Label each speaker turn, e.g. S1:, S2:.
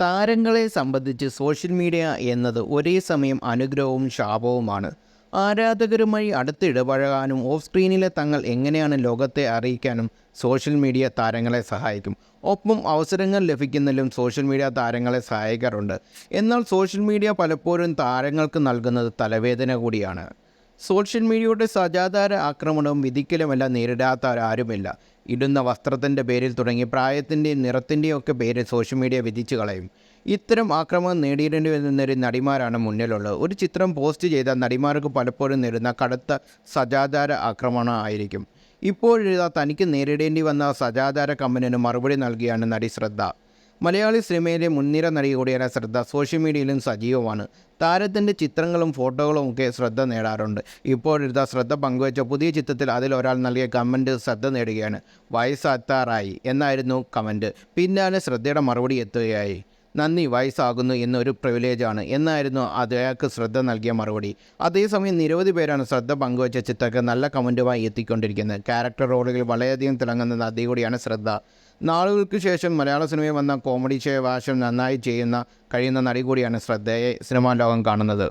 S1: താരങ്ങളെ സംബന്ധിച്ച് social media എന്നത് ഒരേ സമയം അനുഗ്രഹവും ശാപവുമാണ്. ആരാധകരുമായി അടുത്ത് ഇടപഴകാനും ഓഫ് സ്ക്രീനിലെ തങ്ങൾ എങ്ങനെയാണ് ലോകത്തെ അറിയിക്കാനും സോഷ്യൽ മീഡിയ താരങ്ങളെ സഹായിക്കും. ഒപ്പം അവസരങ്ങൾ ലഭിക്കുന്നതിലും സോഷ്യൽ മീഡിയ താരങ്ങളെ സഹായിക്കാറുണ്ട്. എന്നാൽ സോഷ്യൽ മീഡിയ പലപ്പോഴും താരങ്ങൾക്ക് നൽകുന്നത് തലവേദന കൂടിയാണ്. സോഷ്യൽ മീഡിയയുടെ സജാതാര ആക്രമണവും വിധിക്കലുമല്ല നേരിടാത്തവരാരുമില്ല ഇടുന്ന വസ്ത്രത്തിന്റെ പേരിൽ തുടങ്ങി പ്രായത്തിന്റെയും നിറത്തിന്റെയും ഒക്കെ പേരിൽ സോഷ്യൽ മീഡിയ വിധിച്ചു കളയും. ഇത്തരം ആക്രമണം നേടിയിടേണ്ടി വരുന്നൊരു നടിമാരാണ് മുന്നിലുള്ളത്. ഒരു ചിത്രം പോസ്റ്റ് ചെയ്ത നടിമാർക്ക് പലപ്പോഴും നേരിടുന്ന കടുത്ത സജാതാര ആക്രമണം ആയിരിക്കും. ഇപ്പോഴിതാ തനിക്ക് നേരിടേണ്ടി വന്ന സജാതാര കമ്പനിന് മറുപടി നൽകിയാണ് നടി ശ്രദ്ധ. മലയാളി സിനിമയിലെ മുൻനിര നടി കൂടിയായ ശ്രദ്ധ സോഷ്യൽ മീഡിയയിലും സജീവമാണ്. താരത്തിന്റെ ചിത്രങ്ങളും ഫോട്ടോകളും ഒക്കെ ശ്രദ്ധ നേടാറുണ്ട്. ഇപ്പോഴെടുത്ത ശ്രദ്ധ പങ്കുവച്ച പുതിയ ചിത്രത്തിൽ അതിൽ ഒരാൾ നൽകിയ കമന്റ് ശ്രദ്ധ നേടുകയാണ്. വയസ്സാത്താറായി എന്നായിരുന്നു കമന്റ് പിന്നാലെ ശ്രദ്ധയുടെ മറുപടി എത്തുകയായി. നന്ദി വയസ്സാകുന്നു എന്നൊരു പ്രിവിലേജാണ് എന്നായിരുന്നു അയാൾക്ക് ശ്രദ്ധ നൽകിയ മറുപടി. അതേസമയം നിരവധി പേരാണ് ശ്രദ്ധ പങ്കുവച്ച ചിത്രക്ക് നല്ല കമന്റുമായി എത്തിക്കൊണ്ടിരിക്കുന്നത്. ക്യാരക്ടർ റോളുകളിൽ വളരെയധികം തിളങ്ങുന്ന നദി കൂടിയാണ് ശ്രദ്ധ. നാളുകൾക്ക് ശേഷം മലയാള സിനിമയിൽ വന്ന കോമഡി ഷേ വാഷം നന്നായി ചെയ്യുന്ന കഴിയുന്ന നടി കൂടിയാണ് ശ്രദ്ധയെ സിനിമാ ലോകം കാണുന്നത്.